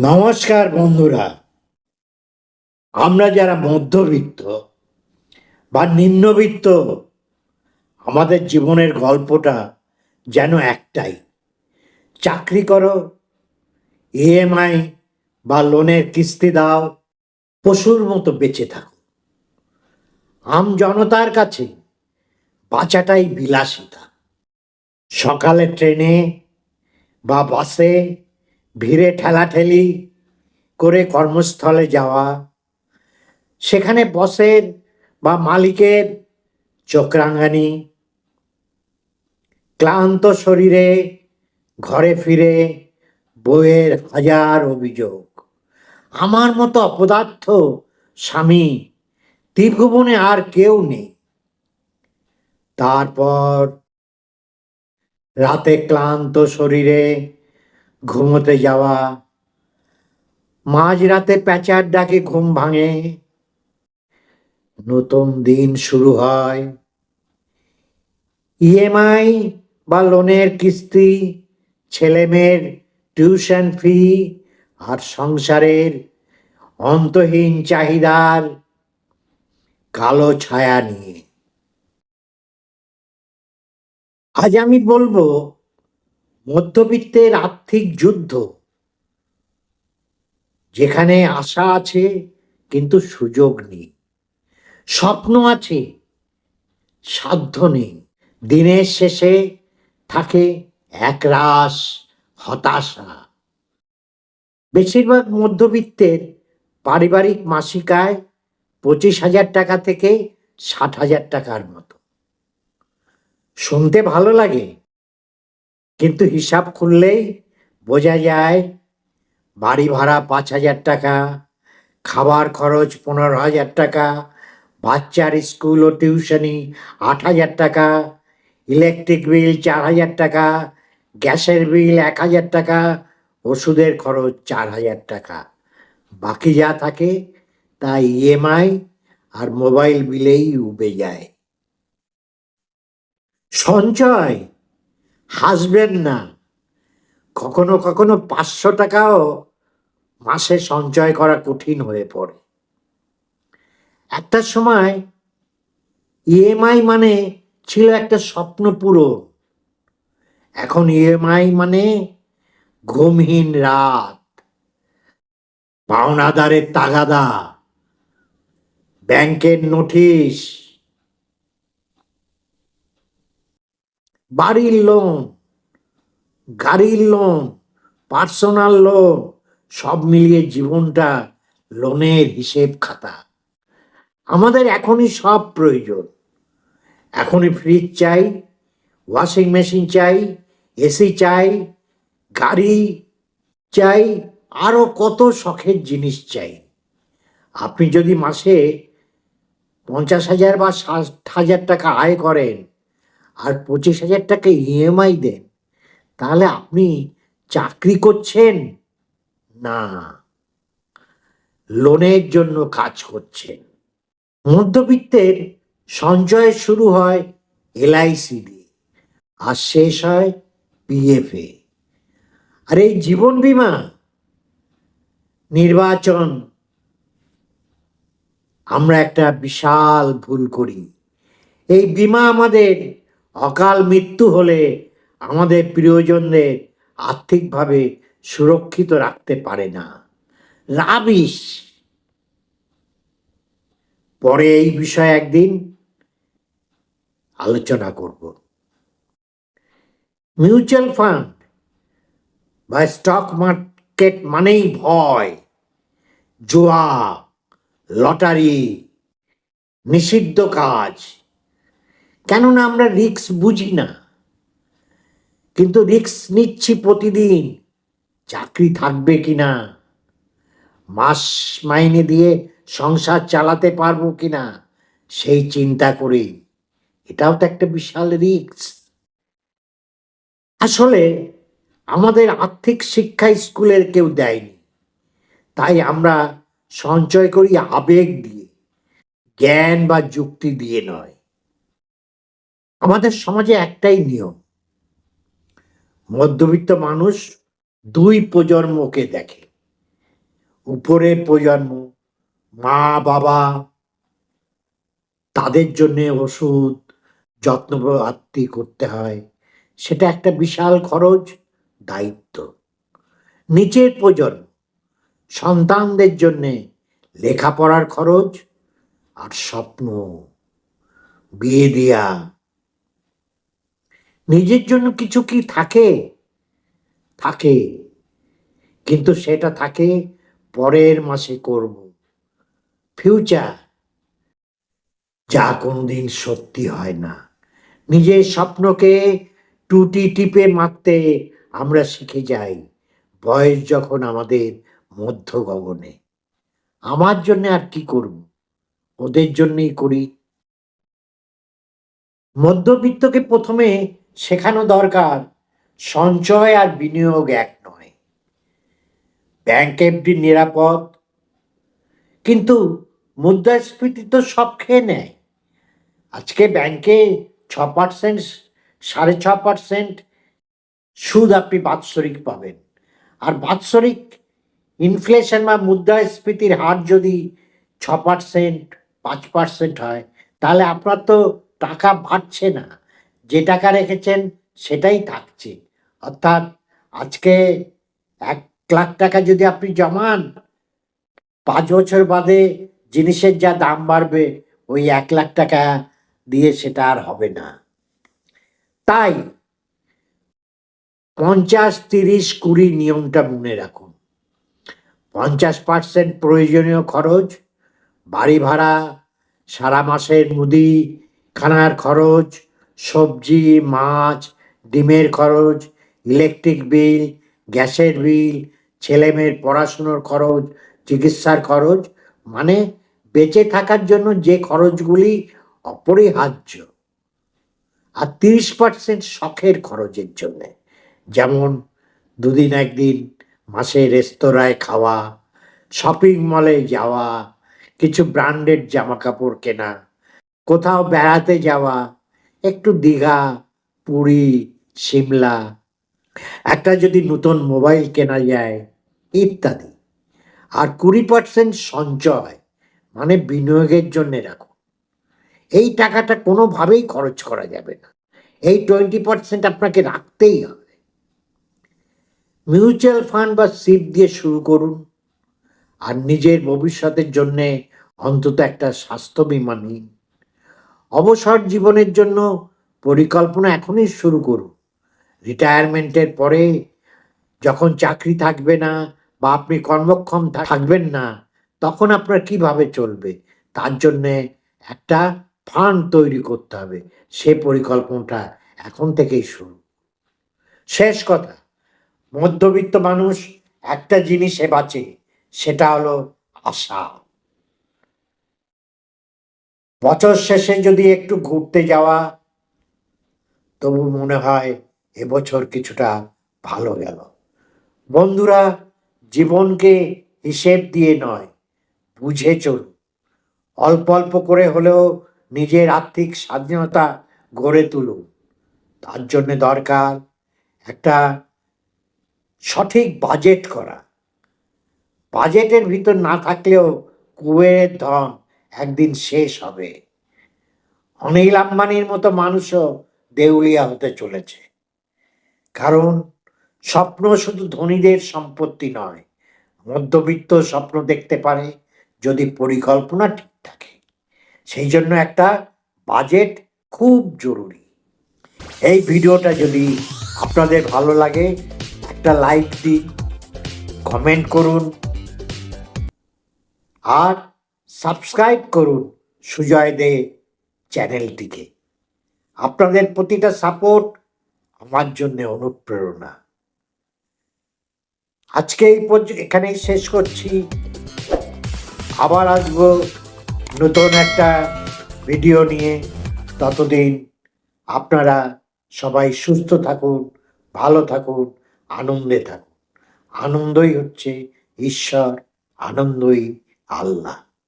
নমস্কার বন্ধুরা। আমরা যারা মধ্যবিত্ত বা নিম্নবিত্ত, আমাদের জীবনের গল্পটা যেন একটাই। চাকরি করো ইএমআই বা লোনের কিস্তি দাও, পশুর মতো বেঁচে থাকো। আম জনতার কাছে বাঁচাটাই বিলাসিতা। সকালে ট্রেনে বা বাসে ভিড়ে ঠেলাঠেলি করে কর্মস্থলে যাওয়া। সেখানে বসের বা মালিকের চোখরাঙানি ক্লান্ত শরীরে ঘরে ফিরে বইয়ের হাজার অভিযোগ। আমার মতো অপদার্থ স্বামী ত্রিভুবনে আর কেউ নেই। তারপর রাতে ক্লান্ত শরীরে ঘুমোতে যাওয়া, মাঝরাতে প্যাঁচার ডাকে ঘুম ভাঙে, নতুন দিন শুরু হয়। ইএমআই বা লোনের কিস্তি, ছেলেমেয়ের টিউশন ফি আর সংসারের অন্তহীন চাহিদার কালো ছায়া নিয়ে। আজ আমি বলব মধ্যবিত্তের আর্থিক যুদ্ধ। যেখানে আশা আছে, কিন্তু সুযোগ নেই। স্বপ্ন আছে, সাধ্য নেই। দিনের শেষে থাকে একরাশ হতাশা। বেশিরভাগ মধ্যবিত্তের পারিবারিক মাসিক আয় পঁচিশ হাজার টাকা থেকে ষাট হাজার টাকার মতো। শুনতে ভালো লাগে কিন্তু হিসাব খুললেই বোঝা যায় বাড়ি ভাড়া পাঁচ হাজার টাকা, খাবার খরচ পনেরো হাজার টাকা, বাচ্চার স্কুল ও টিউশনি আট হাজার টাকা, ইলেকট্রিক বিল চার হাজার টাকা, গ্যাসের বিল এক হাজার টাকা, ওষুধের খরচ চার হাজার টাকা। বাকি যা থাকে তা ইএমআই আর মোবাইল বিলেই উবে যায়। সঞ্চয় হাসবেন না। কখনো কখনো পাঁচশো টাকাও মাসে সঞ্চয় করা কঠিন হয়ে পড়ে। একটা সময় ইএমআই মানে ছিল একটা স্বপ্ন পূরণ। এখন ইএমআই মানে ঘুমহীন রাত। পাওনাদারের তাগাদা। ব্যাংকের নোটিশ। বাড়ির লোন, গাড়ির লোন, পার্সোনাল লোন, সব মিলিয়ে জীবনটা লোনের হিসেব খাতা। আমাদের এখনই সব প্রয়োজন। এখনই ফ্রিজ চাই ওয়াশিং মেশিন চাই, এসি চাই, গাড়ি চাই আরও কত শখের জিনিস চাই। আপনি যদি মাসে পঞ্চাশ হাজার বা ষাট হাজার টাকা আয় করেন আর পঁচিশ হাজার টাকা ইএমআই দেন, তাহলে আপনি চাকরি করছেন? না, লোনের জন্য কাজ করছেন। মধ্যবিত্তের সঞ্চয় শুরু হয় এলআইসি দিয়ে আর শেষ হয় পিএফে আর এই জীবন বীমা নির্বাচন, আমরা একটা বিশাল ভুল করি। এই বীমা আমাদের অকাল মৃত্যু হলে আমাদের প্রিয়জনদের আর্থিকভাবে সুরক্ষিত রাখতে পারে না। রাবিশ। পরে এই বিষয়ে একদিন আলোচনা করব। মিউচুয়াল ফান্ড বা স্টক মার্কেট মানেই ভয়, জোয়া, লটারি, নিষিদ্ধ কাজ। কেননা আমরা রিস্ক বুঝি না। কিন্তু রিস্ক নিচ্ছি প্রতিদিন। চাকরি থাকবে কিনা? মাস মাইনে দিয়ে সংসার চালাতে পারব কিনা? সেই চিন্তা করি। এটাও তো একটা বিশাল রিস্ক। আসলে আমাদের আর্থিক শিক্ষা স্কুলের কেউ দেয়নি। তাই আমরা সঞ্চয় করি আবেগ দিয়ে। জ্ঞান বা যুক্তি দিয়ে নয়। আমাদের সমাজে একটাই নিয়ম। মধ্যবিত্ত মানুষ দুই প্রজন্মকে দেখে। উপরের প্রজন্ম, মা, বাবা, তাদের জন্যে ওষুধ, যত্ন আত্মি করতে হয়। সেটা একটা বিশাল খরচ, দায়িত্ব। নিচের প্রজন্ম, সন্তানদের জন্যে লেখাপড়ার খরচ আর স্বপ্ন। বিয়ে দেয়া নিজের জন্য কিছু কি থাকে? থাকে। কিন্তু সেটা থাকে পরের মাসে করব। ফিউচার যা কোনোদিন সত্যি হয় না। নিজের স্বপ্নকে টুটি টিপে মারতে আমরা শিখে যাই বয়স যখন আমাদের মধ্য গগনে আমার জন্য আর কি করব? ওদের জন্যই করি। মধ্যবিত্তকে প্রথমে শেখানো দরকার। সঞ্চয় আর বিনিয়োগ এক নয়। ব্যাংক এফডি নিরাপদ। কিন্তু মুদ্রাস্ফীতি তো সব খেয়ে নেয়। আজকে ব্যাংকে ছ পার্সেন্ট সাড়ে ছ পার্সেন্ট সুদ আপনি বাৎসরিক পাবেন। আর বাৎসরিক ইনফ্লেশন বা মুদ্রাস্ফীতির হার যদি ছ পার্সেন্ট পাঁচ পার্সেন্ট হয়, তাহলে আপনার তো টাকা বাড়ছে না। যে টাকা রেখেছেন সেটাই থাকছে। অর্থাৎ আজকে এক লাখ টাকা যদি আপনি জমান, পাঁচ বছর বাদে জিনিসের যা দাম বাড়বে, ওই এক লাখ টাকা দিয়ে সেটা আর হবে না। তাই পঞ্চাশ, তিরিশ, কুড়ি নিয়মটা মনে রাখুন। পঞ্চাশ পার্সেন্ট প্রয়োজনীয় খরচ, বাড়ি ভাড়া, সারা মাসের মুদি খানার খরচ সবজি, মাছ, ডিমের খরচ ইলেকট্রিক বিল গ্যাসের বিল ছেলেমেয়ের পড়াশুনোর খরচ, চিকিৎসার খরচ মানে বেঁচে থাকার জন্য যে খরচগুলি অপরিহার্য। আর তিরিশ পার্সেন্ট শখের খরচের জন্য। যেমন দুদিন একদিন মাসে রেস্তোরাঁয় খাওয়া শপিং মলে যাওয়া, কিছু ব্র্যান্ডেড জামা কাপড় কেনা, কোথাও বেড়াতে যাওয়া একটু দীঘা, পুরী, সিমলা, একটা যদি নতুন মোবাইল কেনা যায়, ইত্যাদি। আর কুড়ি পার্সেন্ট সঞ্চয় মানে বিনিয়োগের জন্য রাখুন। এই টাকাটা কোনোভাবেই খরচ করা যাবে না। এই টোয়েন্টি পার্সেন্ট আপনাকে রাখতেই হবে। মিউচুয়াল ফান্ড বা সিপ দিয়ে শুরু করুন। আর নিজের ভবিষ্যতের জন্যে অন্তত একটা স্বাস্থ্য বিমা নিন। অবসর জীবনের জন্য পরিকল্পনা এখনই শুরু করুন। রিটায়ারমেন্টের পরে যখন চাকরি থাকবে না বা আপনি কর্মক্ষম থাকবেন না, তখন আপনার কীভাবে চলবে? তার জন্যে একটা ফান্ড তৈরি করতে হবে। সে পরিকল্পনাটা এখন থেকেই শুরু। শেষ কথা, মধ্যবিত্ত মানুষ একটা জিনিসে বাঁচে, সেটা হলো আশা। বছর শেষে যদি একটু ঘুরতে যাওয়া, তবু মনে হয় এবছর কিছুটা ভালো গেল। বন্ধুরা, জীবনকে হিসেব দিয়ে নয়, বুঝে চলুন। অল্প অল্প করে হলেও নিজের আর্থিক স্বাধীনতা গড়ে তুলুন। তার জন্য দরকার একটা সঠিক বাজেট করা। বাজেটের ভিতর না থাকলেও কুয়ের ধন একদিন শেষ হবে। অনিল আম্বানির মতো মানুষও দেউলিয়া হতে চলেছে। কারণ স্বপ্ন শুধু ধনীদের সম্পত্তি নয়, মধ্যবিত্ত স্বপ্ন দেখতে পারে যদি পরিকল্পনা ঠিক থাকে। সেই জন্য একটা বাজেট খুব জরুরি। এই ভিডিওটা যদি আপনাদের ভালো লাগে, একটা লাইক দিন, কমেন্ট করুন। আর সাবস্ক্রাইব করুন সুজয় দে চ্যানেলটিকে। আপনাদের প্রতিটা সাপোর্ট আমার জন্য অনুপ্রেরণা। আজকে এই পর্যন্ত এখানেই শেষ করছি। আবার আসব নতুন একটা ভিডিও নিয়ে। ততদিন আপনারা সবাই সুস্থ থাকুন, ভালো থাকুন, আনন্দে থাকুন। আনন্দই হচ্ছে ঈশ্বর, আনন্দই আল্লাহ।